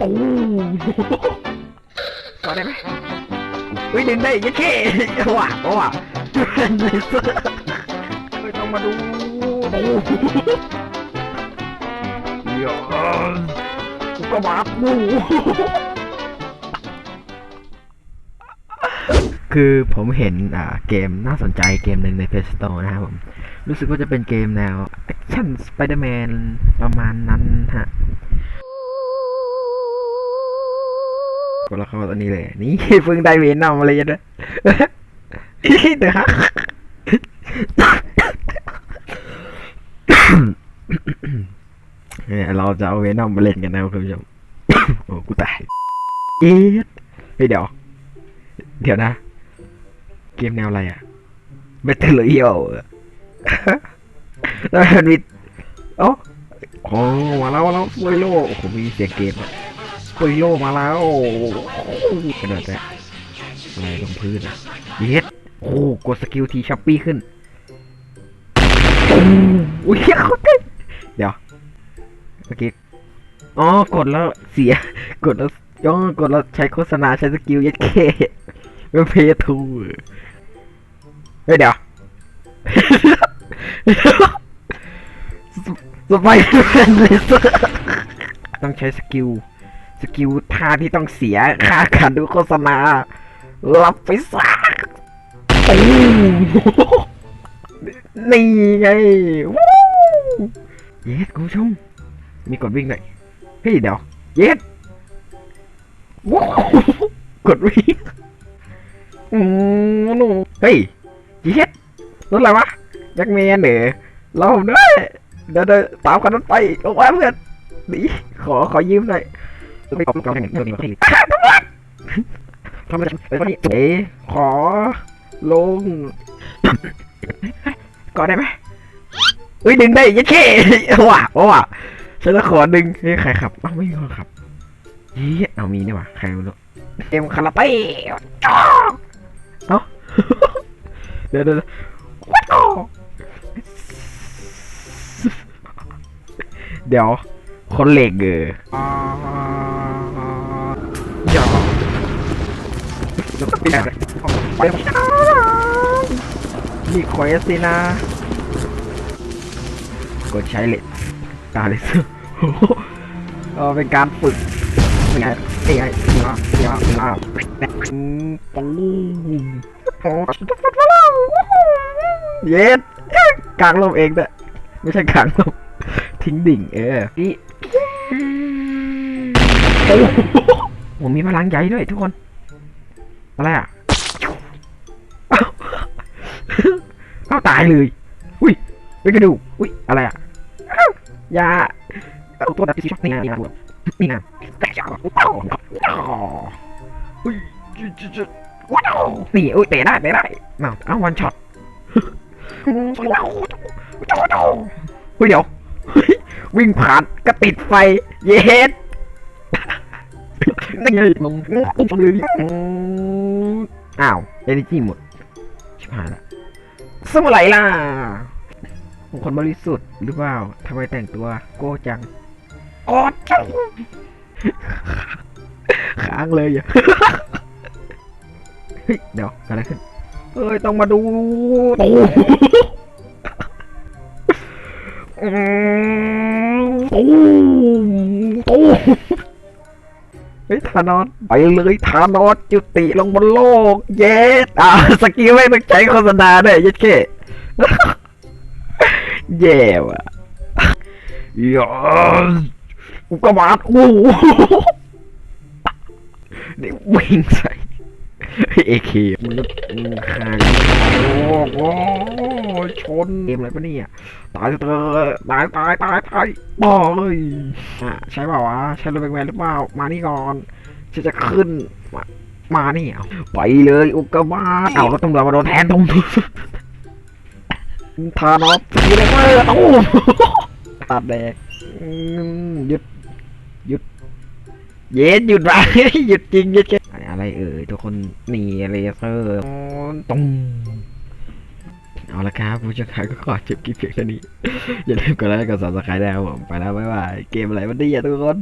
ตูมกอดได้ไหมเฮ้ยดึงได้ยัดเข้ว้าวว้าวไม่ต้องมาดูตูมเดี๋ยวกูก็มาปูคือผมเห็นอ่าเกมน่าสนใจเกมหนึ่งใน Play Store นะครับผม รู้สึกว่าจะเป็นเกมแนวแอคชั่นสไปเดอร์แมนประมาณนั้นฮะ ก็แล้วเข้าตอนนี้เลย นี่เพิ่งได้เวนอมมาเลยนะเดี๋ยวฮะเนี่ยเราจะเอาเวนอมมาเล่นกันนะครับคุณผู้ชมโอ้กูตายเอ๊ะเฮ้ยเดี๋ยว เดี๋ยวนะ เกมแนวอะไรอะเบตเตอร์เอียวแล้วมันมีเอ้าโอ้มาแล้วมาแล้วสวยโลโอ้โหมีเสียงเกมอะ สวยโลมาแล้วกระโดดแต่อะไรลงพื้นอะเย็ดโอ้โหกดสกิลทีชัปปี้ขึ้นอุ้ยเขาเต้นเดี๋ยวเมื่อกี้อ๋อกดแล้วเสีย กดแล้วย่อกดแล้วใช้โฆษณาใช้สกิลยัดเคเป็นเพย์ทูเฮ้ยเดี๋ยวสไปเดอร์แมนเลเซอร์ต้องใช้สกิล สกิลท่าที่ต้องเสียค่าการดูโฆษณารับไปสักนี่ไงวู้เย็ดคุณผู้ชมมีกดวิ่งหน่อยเฮ้ยเดี๋ยวเย็ดว้าวกดวิ่งอืมนูเฮ้ยเย็ดรถอะไรวะยักษ์แมนเหรอเราด้วยเดี๋ยวเดี๋ยวตามคันนั้นไปลงมาเพื่อนนี่ขอขอยืมหน่อย ไม่ตอบลูกเราแข่งเรื่องนี้ไม่ทำไมไปวะนี่เอ๋ขอลงก่อนได้ไหมเฮ้ยดึงได้ยัดเข้ว้าวว้าฉันจะขอดึงเฮ้ใครขับอ้าวไม่มีคนขับยี่เอามีนี่หว่าใครไม่รู้เอ็มคาราเต้จ้าเอ้าเดี๋ยวเดี๋ยวเดี๋ยวว้าวเดี๋ยวคนเหล็กเออ เดี๋ยวก็เปลี่ยนไปนี่คอยสินะกดใช้เลนตาเลยเออเป็นการฝึกเป็นไงเป็นไงเป็นไงเป็นไงเป็นไงปูมเย็ดกลางลมเองแต่ไม่ใช่กลางลมทิ้งดิ่ง เออนี่โอ้ผมมีพลังใหญ่ด้วยทุกคน อะไรอะเอ้าตายเลย อุ้ยไม่กระดูกอุ้ย อะไรอะอยาเอาตัวแบบที่ช็อตนี่นะนี่นะนี่นะแต่จ้าว้าวอุ้ยจุดจุดจุดว้าวนี่อุ้ยเตะได้เตะได้มาเอาวันช็อตเฮ้ยเดี๋ยววิ่งผ่านก็ติดไฟ เย็ด นี่ไงมึงอุ้มเลยอ้าวเอเนจีหมด ชิบหายละสมุไรล่ะคนบริสุทธิ์หรือเปล่าทำไมแต่งตัวโก้จังโก้จังค้างเลยอะเฮ้ยเดี๋ยวอะไรขึ้นเอ้ย ต้องมาดูตูอืมตูมตูมเฮ้ยทานอสไปเลยทานอสจุติลงบนโลก เย็ดอ่าสกิลไม่ต้องใช้โฆษณาด้วยย็ดเคแย่ว่ะยอสอุกกาบาอู้นี่วิ่งใส่เอเคมันก็คางโอ้โห ชนเกมอะไรปะเนี่ยตายเถอตายตายตายตายบอยอะใช่เปล่าวะใช่รถแบงแวนหรือเปล่ามานี่ก่อนฉันจะขึ้นมามานี่เอาไปเลยอุกกาบาตเอาแล้วตำรวจมาโดนแทนตรงนี้ทานอสทีเลยเมื่อตู้มตัดแดกหยุดหยุดเย็ดหยุดไปหยุดจริงหยุดอะไรเอ่ยทุกคนหนีเลเซอร์ตรับ ผู้ชมครับก็ขอจบคลิปเพียงเท่านี้ อย่าลืมกดไลค์กดซับสไครต์ด้วยครับผมไปแล้วบ๊ายบายเกมอะไรวันนี้อะทุกคน